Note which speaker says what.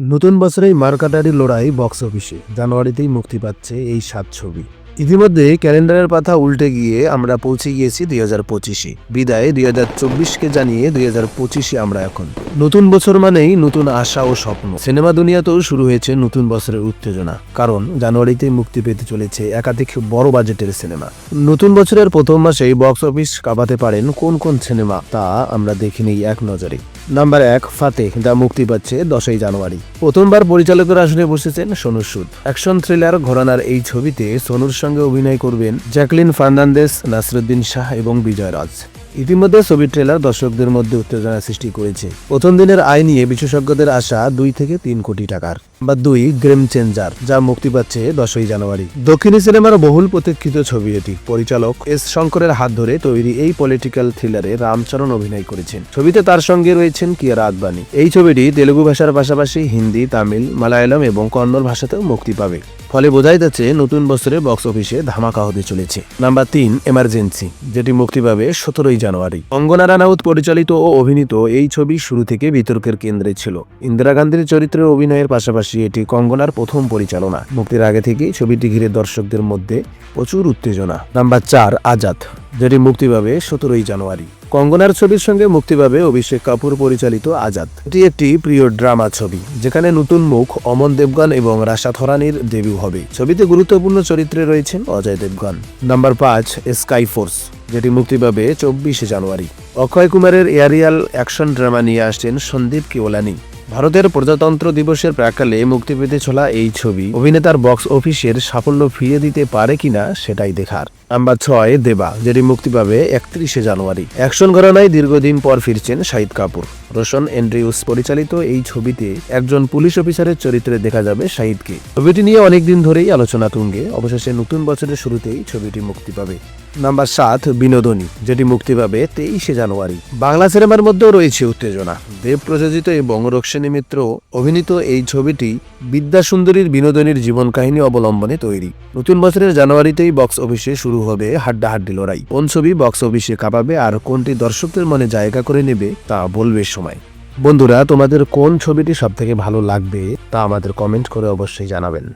Speaker 1: নতুন বছরেই মার্কাটারি লড়াই বক্স অফিসে। জানুয়ারিতেই মুক্তি পাচ্ছে এই সাত ছবি। ইতিমধ্যে ক্যালেন্ডারের পাতা উল্টে গিয়ে আমরা পৌঁছে গিয়েছি দুই হাজার পঁচিশে। বিদায় দুই হাজার চব্বিশকে জানিয়ে দুই হাজার পঁচিশে আমরা এখন। নতুন বছর মানেই নতুন আশা ও স্বপ্ন। সিনেমা দুনিয়াতেও শুরু হয়েছে নতুন বছরের উত্তেজনা। কারণ জানুয়ারিতেই মুক্তি পেতে চলেছে একাধিক বড় বাজেটের সিনেমা। নতুন বছরের প্রথম মাসেই বক্স অফিস কাঁপাতে পারেন কোন কোন সিনেমা তা আমরা দেখে নিই এক নজরে। নাম্বার এক, ফাতে, যা মুক্তি পাচ্ছে দশই জানুয়ারি। প্রথমবার পরিচালকের আসনে বসেছেন সোনুর সুদ। অ্যাকশন থ্রিলার ঘরানার এই ছবিতে সোনুর সঙ্গে অভিনয় করবেন জ্যাকলিন ফার্নান্দেস, নাসরুদ্দিন শাহ এবং বিজয় রাজ ইতিমধ্যে ছবির ট্রেলার দর্শকদের মধ্যে উত্তেজনা সৃষ্টি করেছে। প্রথম দিনের আয় নিয়ে বিশেষজ্ঞদের আশা দুই থেকে তিন কোটি টাকার। বা দুই, গ্রেম চেঞ্জার, যা মুক্তি পাচ্ছে দশই জানুয়ারি। দক্ষিণী সিনেমার বহুল প্রতীক্ষিত ছবি এটি। পরিচালক এস শঙ্করের হাত ধরে তৈরি এই পলিটিক্যাল থ্রিলারে রামচরণ অভিনয় করেছেন। ছবিতে তার সঙ্গে রয়েছেন কিয়ারা আদবানি। এই ছবিটি তেলুগু ভাষার পাশাপাশি হিন্দি, তামিল, মালায়ালাম এবং কন্নড় ভাষাতেও মুক্তি পাবে। ফলে বোঝাই যাচ্ছে নতুন বছরে বক্স অফিসে ধামাকা হতে চলেছে। নাম্বার তিন, এমার্জেন্সি, যেটি মুক্তি পাবে সতেরোই জানুয়ারি। অঙ্গনা রানাউত পরিচালিত ও অভিনীত এই ছবি শুরু থেকে বিতর্কের কেন্দ্রে ছিল। ইন্দিরা গান্ধীর চরিত্রে অভিনয়ের পাশাপাশি এটি কঙ্গনার প্রথম পরিচালনা। মুক্তির আগে থেকেই ছবিটি ঘিরে দর্শকদের মধ্যে প্রচুর উত্তেজনা। নাম্বার চার, আজাদ। যেটি মুক্তি পাবে সতেরোই জানুয়ারি। কঙ্গনার ছবির সঙ্গে মুক্তি পাবে অভিষেক কাপুর পরিচালিত আজাদ। এটি একটি প্রিয় ড্রামা ছবি, যেখানে নতুন মুখ অমন দেবগন এবং রাশা থরানির ডেবিউ হবে। ছবিতে গুরুত্বপূর্ণ চরিত্রে রয়েছেন অজয় দেবগন। নাম্বার পাঁচ, স্কাই ফোর্স, যেটি মুক্তি পাবে চব্বিশে জানুয়ারি। অক্ষয় কুমারের এয়ারিয়াল অ্যাকশন ড্রামা নিয়ে আসছেন সন্দীপ কেওলানি। ভারতের প্রজাতন্ত্র দিবসের প্রাকালে মুক্তি পেতে চলা এই ছবি অভিনেতার বক্স অফিসের সাফল্য ফিরিয়ে দিতে পারে কিনা সেটাই দেখার। নাম্বার ছয়, দেবা, যেটি মুক্তি পাবে একত্রিশে জানুয়ারি। অ্যাকশন ঘরানায় দীর্ঘদিন পর ফিরছেন শাহিদ কাপুর। রোশন এন্ড্রিউস পরিচালিত এই ছবিতে একজন পুলিশ অফিসারের চরিত্রে দেখা যাবে শাহিদকে। ছবিটি নিয়ে অনেকদিন ধরেই আলোচনা তুঙ্গে। অবশেষে নতুন বছরের শুরুতেই ছবিটি মুক্তি পাবে। নাম্বার সাত, বিনোদনী, যেটি মুক্তি পাবে তেইশে জানুয়ারি। বাংলা সিনেমার মধ্যেও রয়েছে উত্তেজনা। দেব প্রযোজিত এবং রোকসানী মিত্র অভিনীত এই ছবিটি বিদ্যাসুন্দরীর বিনোদনীর জীবন কাহিনী অবলম্বনে তৈরি। নতুন বছরের জানুয়ারিতেই বক্স অফিসে শুরু হবে হাড্ডাহাড্ডি লড়াই। কোন ছবি বক্স অফিসে কাঁপাবে আর কোনটি দর্শকদের মনে জায়গা করে নেবে তা বলবে সময়। বন্ধুরা, তোমাদের কোন ছবিটি সবথেকে ভালো লাগবে তা আমাদের কমেন্ট করে অবশ্যই জানাবেন।